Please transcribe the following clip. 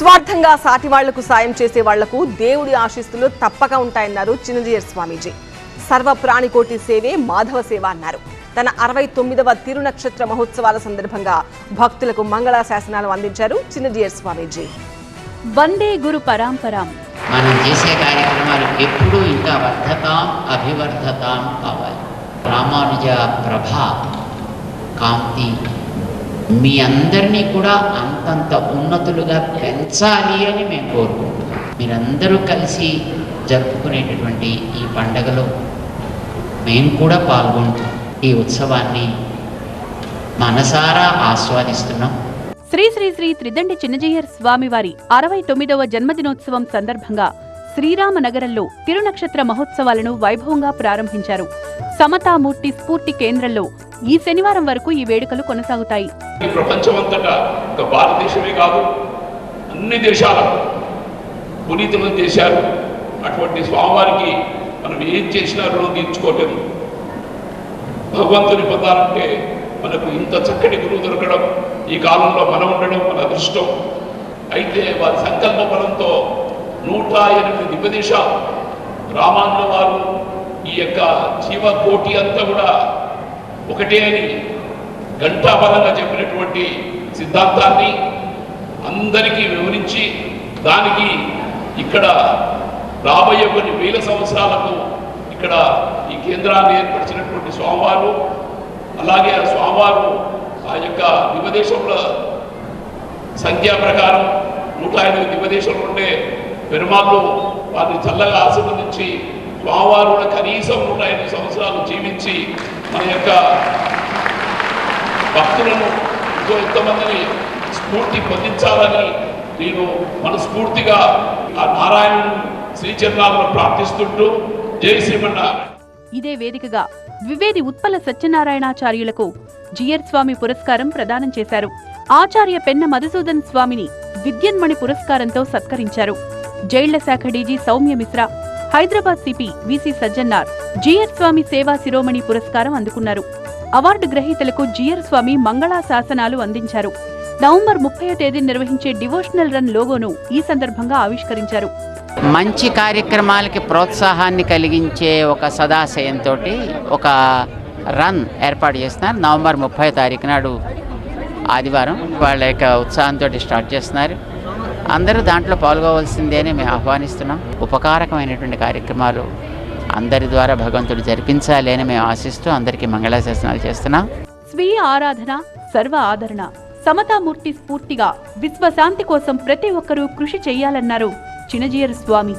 స్వార్థంగా సాటి వాళ్ళకు సాయం చేసే వాళ్ళకు దేవుడి ఆశీస్సులు తప్పక ఉంటాయన్నారు చిన్నజీయర్ స్వామీజీ. సర్వ ప్రాణికోటి సేవే మాధవ సేవ అన్నారు. తన అరవై తొమ్మిదవ తిరునక్షత్ర మహోత్సవాల సందర్భంగా భక్తులకు మంగళ శాసనాలు అందించారు చిన్నజీయర్ స్వామీజీ. వందే గురు పరాంపరాం. మనం చేసే కార్యక్రమాలు ఎప్పుడూ ఇంకా వర్ధతాం అభివర్ధతాం కావాలి. రామానుజ ప్రభ కాంతి మీ అందరినీ కూడా అంతంత ఉన్నతులుగా పెంచాలి అని మేము కోరుకుంటున్నాం. మీరందరూ కలిసి జరుపుకునేటటువంటి ఈ పండగలో మేము కూడా పాల్గొంటాం ఈ ఉత్సవాన్ని మనసారా ఆస్వాదిస్తున్నాం. శ్రీ శ్రీ శ్రీ త్రిదండి చిన్నజయ్యర్ స్వామివారి అరవై తొమ్మిదవ జన్మదినోత్సవం సందర్భంగా శ్రీరామ నగరంలో తిరునక్షత్ర మహోత్సవాలను వైభవంగా ప్రారంభించారు. సమతామూర్తి స్ఫూర్తి కేంద్రంలో ఈ శనివారం వరకు ఈ వేడుకలు కొనసాగుతాయి. ఈ ప్రపంచమంతటా ఒక భారతదేశమే కాదు అన్ని దేశాలకు పునీతులను చేశారు. అటువంటి స్వామివారికి మనం ఏం చేసినా రుణం తీర్చుకోలేము. భగవంతుని పొందాలంటే మనకు ఇంత చక్కటి గురువు దొరకడం ఈ కాలంలో మనం ఉండడం మన అదృష్టం. అయితే వారి సంకల్ప బలంతో నూట ఎనిమిది దివ్యదేశాలు రామానుల వారు ఈ యొక్క జీవకోటి అంతా కూడా ఒకటే అని ఘంటాపదంగా చెప్పినటువంటి సిద్ధాంతాన్ని అందరికీ వివరించి దానికి ఇక్కడ రాబోయే కొన్ని వేల సంవత్సరాలకు ఇక్కడ ఈ కేంద్రాన్ని ఏర్పరిచినటువంటి స్వామివారు అలాగే ఆ స్వామివారు ఆ యొక్క దివదేశముల సంఖ్యా ప్రకారం నూట ఎనిమిది దివదేశంలో ఉండే పెరుమాళ్ళు వారిని చల్లగా ఆశీర్వదించి స్వామివారు కనీసం నూట ఎనిమిది సంవత్సరాలు జీవించి మన యొక్క భక్తులను ఎంతమందిని స్ఫూర్తి పొందించాలని నేను మనస్ఫూర్తిగా ఆ నారాయణుని శ్రీచరణాలను ప్రార్థిస్తుంటూ జై శ్రీమన్నారాయణ. ఇదే వేదికగా ద్వివేది ఉత్పల సత్యనారాయణాచార్యులకు జియర్ స్వామి పురస్కారం ప్రదానం చేశారు. ఆచార్య పెన్న మధుసూదన్ స్వామిని విద్యన్మణి పురస్కారంతో సత్కరించారు. జైళ్ళ శాఖ DG Soumya Mishra Hyderabad CP VC Sajjanar Jeeyar Swami సేవా శిరోమణి పురస్కారం అందుకున్నారు. అవార్డు గ్రహీతలకు జియర్ స్వామి మంగళా శాసనాలు అందించారు. నవంబర్ ముప్పై తేదీ నిర్వహించే డివోషనల్ రన్ లోగోను ఈ సందర్భంగా ఆవిష్కరించారు. మంచి కార్యక్రమాలకి ప్రోత్సాహాన్ని కలిగించే ఒక సదాశయంతో ఒక రన్ ఏర్పాటు చేస్తున్నారు. నవంబర్ ముప్పై తారీఖు నాడు ఆదివారం వాళ్ళ యొక్క ఉత్సాహంతో స్టార్ట్ చేస్తున్నారు. అందరూ దాంట్లో పాల్గొవలసిందే అని మేము ఆహ్వానిస్తున్నాం. ఉపకారకమైనటువంటి కార్యక్రమాలు అందరి ద్వారా భగవంతుడు జరిపించాలి అని మేము ఆశిస్తూ అందరికీ మంగళాశాసనాలు చేస్తున్నాం. స్వీయ ఆరాధన సర్వ ఆదరణ సమతామూర్తి స్ఫూర్తిగా విశ్వశాంతి కోసం ప్రతి ఒక్కరూ కృషి చెయ్యాలన్నారు చినజీయర్ స్వామి.